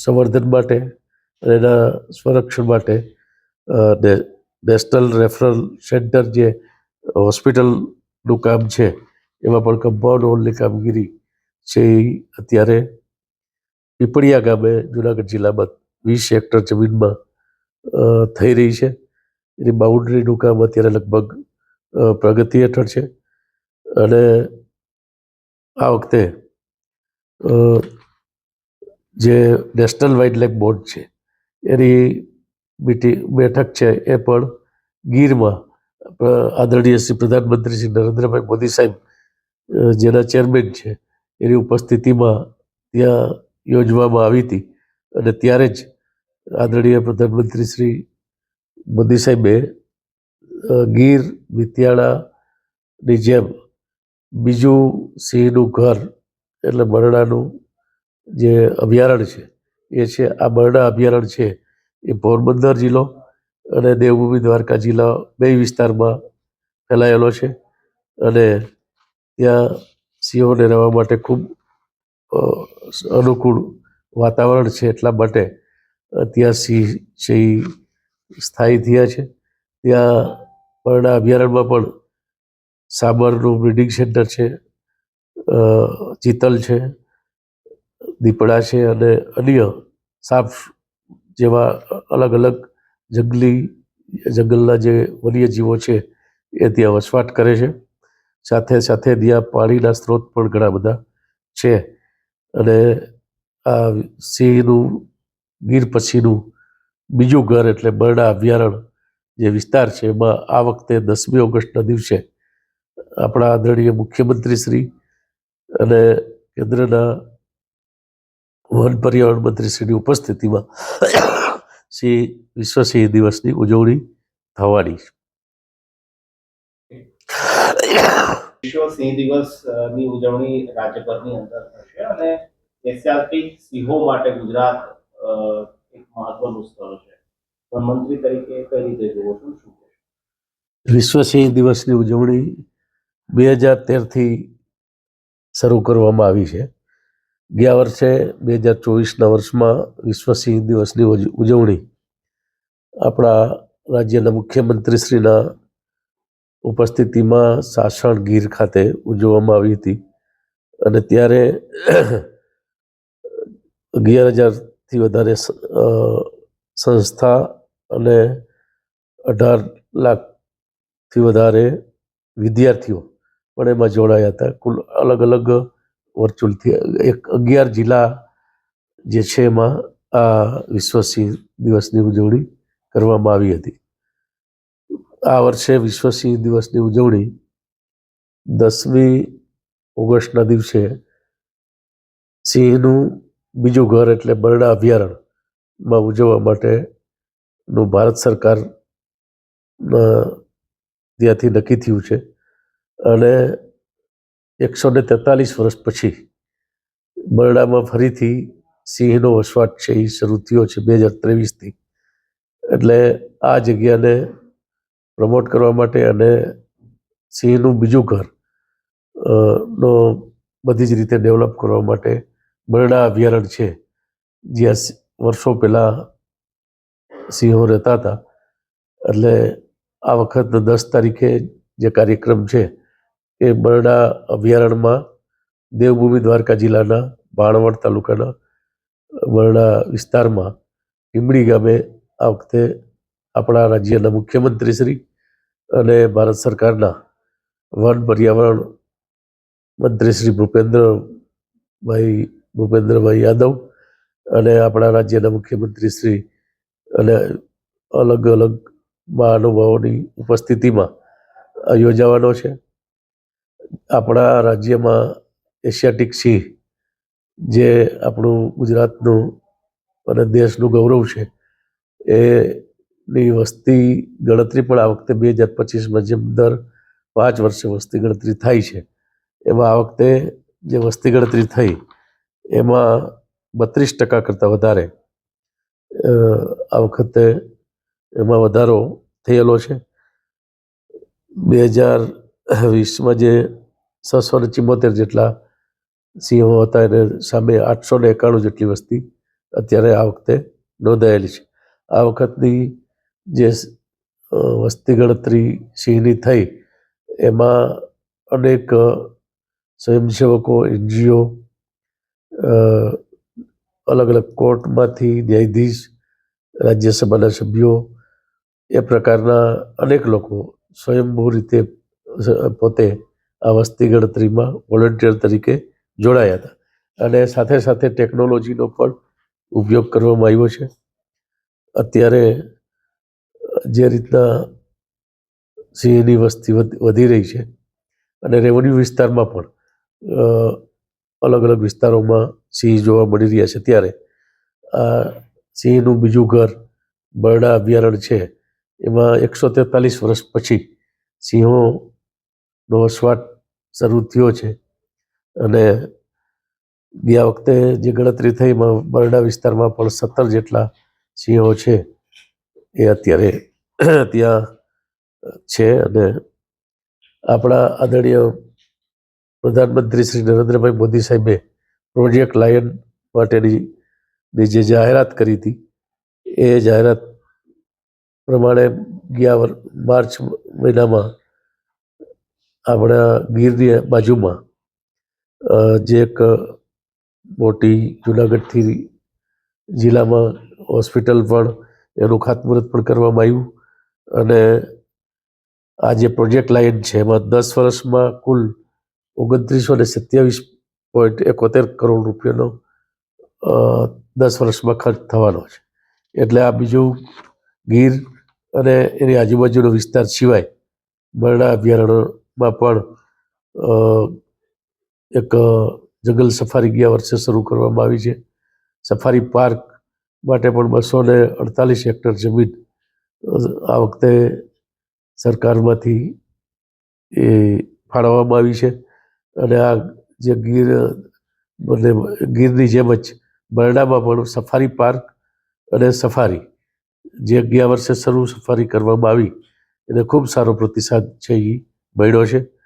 સંવર્ધન માટે અને એના સંરક્ષણ માટે નેશનલ રેફરલ સેન્ટર જે હોસ્પિટલનું કામ છે, એમાં પણ કમ્પાઉન્ડ હોલની કામગીરી છે એ અત્યારે પીપળિયા ગામે જુનાગઢ જિલ્લામાં વીસ હેક્ટર જમીનમાં થઈ રહી છે. એની બાઉન્ડ્રીનું કામ અત્યારે લગભગ પ્રગતિ હેઠળ છે. અને આ વખતે જે નેશનલ વાઇલ્ડ લાઈફ બોર્ડ છે, એની મીટિંગ, બેઠક છે, એ પણ ગીરમાં આદરણીય શ્રી પ્રધાનમંત્રી શ્રી નરેન્દ્રભાઈ મોદી સાહેબ જેના ચેરમેન છે, એની ઉપસ્થિતિમાં ત્યાં યોજવામાં આવી હતી. અને ત્યારે જ આદરણીય પ્રધાનમંત્રી શ્રી મોદી સાહેબે ગીર, મિતિયાળાની જેમ બીજું સિંહનું ઘર, એટલે બરડાનું જે અભયારણ્ય છે, એ છે આ બરડા અભયારણ્ય છે, એ પોરબંદર જિલ્લો અને દેવભૂમિ દ્વારકા જિલ્લા બે વિસ્તારમાં ફેલાયેલો છે. અને ત્યાં સિંહોને રહેવા માટે ખૂબ અનુકૂળ વાતાવરણ છે એટલા માટે ત્યાં સિંહ છે એ સ્થાયી થયા છે. ત્યાં બરડા અભયારણ્યમાં પણ સાબરનું બ્રિડિંગ સેન્ટર છે ચિતલ છે દીપડા છે અને અન્ય સાપ જેવા અલગ અલગ જંગલી જંગલના જે વન્યજીવો છે, એ ત્યાં વસવાટ કરે છે. સાથે સાથે ત્યાં પાણીના સ્ત્રોત પણ ઘણા બધા છે અને આ સિંહનું ગીર પછીનું બીજું ઘર એટલે બરડા અભયારણ્ય જે વિસ્તાર છે, એમાં આ વખતે દસમી ઓગસ્ટના દિવસે આપણા આદરણીય મુખ્યમંત્રી શ્રી અને કેન્દ્રના વન પર્યાવરણ મંત્રીશ્રીની ઉપસ્થિતિમાં શ્રી વિશ્વ સિંહ દિવસની ઉજવણી થવાની વિશ્વ સિંહ દિવસ ઉજવણી રાજ્યભરની અંદર થશે અને એશિયાટિક સિંહો માટે ગુજરાત એક મહત્વનું સ્થળ છે. મંત્રી તરીકે કઈ રીતે જોવો છો? શું? વિશ્વ સિંહ દિવસની ઉજવણી બે હજાર તેરથી શરૂ કરવામાં આવી છે. ગયા વર્ષે બે હજાર ચોવીસના વર્ષમાં વિશ્વ સિંહ દિવસની ઉજવણી આપણા રાજ્યના મુખ્યમંત્રીશ્રીના ઉપસ્થિતિમાં સાસણ ગીર ખાતે ઉજવવામાં આવી હતી. અને ત્યારે અગિયાર હજારથી વધારે સંસ્થા અને અઢાર લાખથી વધારે વિદ્યાર્થીઓ પણ એમાં જોડાયા હતા. કુલ અલગ અલગ વર્ચ્યુઅલથી એક અગિયાર જિલ્લા જે છે એમાં આ વિશ્વ સિંહ દિવસની ઉજવણી કરવામાં આવી હતી. આ વર્ષે વિશ્વ સિંહ દિવસની ઉજવણી દસમી ઓગસ્ટના દિવસે સિંહનું બીજું ઘર એટલે બરડા અભયારણ્યમાં ઉજવવા માટેનું ભારત સરકાર ત્યાંથી નક્કી થયું છે. અને એકસો ને તેતાલીસ વર્ષ પછી બરડામાં ફરીથી સિંહનો વસવાટ છે એ શરૂ થયો છે બે હજાર ત્રેવીસથી. એટલે આ જગ્યાને પ્રમોટ કરવા માટે અને સિંહનું બીજું ઘર નો બધી જ રીતે ડેવલપ કરવા માટે બરડા અભયારણ્ય છે, જ્યાં વર્ષો પહેલાં સિંહો રહેતા હતા. એટલે આ વખત દસ તારીખે જે કાર્યક્રમ છે એ બરડા અભયારણ્યમાં દેવભૂમિ દ્વારકા જિલ્લાના બાણવડ તાલુકાના બરડા વિસ્તારમાં ટીમડી ગામે આ વખતે આપણા રાજ્યના મુખ્યમંત્રી શ્રી અને ભારત સરકારના વન પર્યાવરણ મંત્રી શ્રી ભૂપેન્દ્રભાઈ ભૂપેન્દ્રભાઈ યાદવ અને આપણા રાજ્યના મુખ્યમંત્રી શ્રી અને અલગ અલગ મહાનુભાવોની ઉપસ્થિતિમાં યોજાવાનો છે. આપણા રાજ્યમાં એશિયાટિક સિંહ જે આપણું ગુજરાતનું અને દેશનું ગૌરવ છે, એની વસ્તી ગણતરી પણ આ વખતે બે હજાર પચીસમાં જેમ દર પાંચ વર્ષે વસ્તી ગણતરી થાય છે. એમાં આ વખતે જે વસ્તી ગણતરી થઈ, એમાં બત્રીસ ટકા કરતાં વધારે આ વખતે એમાં વધારો થયેલો છે. બે હજાર વીસમાં જે છસો ને ચુમ્મોતેર જેટલા સિંહો હતા, એને સામે આઠસો ને એકાણું જેટલી વસ્તી અત્યારે આ વખતે નોંધાયેલી છે. આ વખતની જે વસ્તી ગણતરી સિંહની થઈ, એમાં અનેક સ્વયંસેવકો, એનજીઓ અલગ અલગ કોર્ટમાંથી ન્યાયાધીશ, રાજ્યસભાના સભ્યો, એ પ્રકારના અનેક લોકો સ્વયંભૂ રીતે પોતે આ વસ્તી ગણતરીમાં વોલન્ટિયર તરીકે જોડાયા હતા. અને સાથે સાથે ટેકનોલોજીનો પણ ઉપયોગ કરવામાં આવ્યો છે. અત્યારે જે રીતના સિંહની વસ્તી વધ- રહી છે અને રેવન્યુ વિસ્તારમાં પણ અલગ અલગ વિસ્તારોમાં સિંહ જોવા મળી રહ્યા છે. ત્યારે આ સિંહનું બીજું ઘર બરડા અભયારણ્ય છે. એમાં એકસો તેતાલીસ વર્ષ પછી સિંહોનો વસવાટ શરૂ થયો છે. અને ગયા વખતે જે ગણતરી થઈ એમાં બરડા વિસ્તારમાં પણ સત્તર જેટલા સિંહો છે, એ અત્યારે ત્યાં છે. અને આપણા આદરણીય પ્રધાનમંત્રી શ્રી નરેન્દ્રભાઈ મોદી સાહેબે પ્રોજેક્ટ લાયન માટેની જે જાહેરાત કરી હતી, એ જાહેરાત પ્રમાણે ગયા માર્ચ મહિનામાં આપણા ગીરની બાજુમાં જે એક મોટી જુનાગઢથી જિલ્લામાં હોસ્પિટલ પણ એનું ખાતમુહૂર્ત પણ કરવામાં આવ્યું. અને આ જે પ્રોજેક્ટ લાઇન છે, એમાં દસ વર્ષમાં કુલ ઓગણત્રીસો ને સત્યાવીસ પોઈન્ટ એકોતેર કરોડ રૂપિયાનો દસ વર્ષમાં ખર્ચ થવાનો છે. એટલે આ બીજું ગીર અને એની આજુબાજુનો વિસ્તાર સિવાય, બરડા અભયારણ્યમાં પણ એક જંગલ સફારી ગયા વર્ષે શરૂ કરવામાં આવી છે. સફારી પાર્ક માટે પણ બસો ને અડતાલીસ હેક્ટર જમીન આ વખતે સરકારમાંથી એ ફાળવવામાં આવી છે. અને આ જે ગીર બંને ગીરની જેમ જ બરડામાં પણ સફારી પાર્ક અને સફારી, જે ગયા વર્ષે શરૂ સફારી કરવામાં આવી, એને ખૂબ સારો પ્રતિસાદ છે એ મળ્યો છે?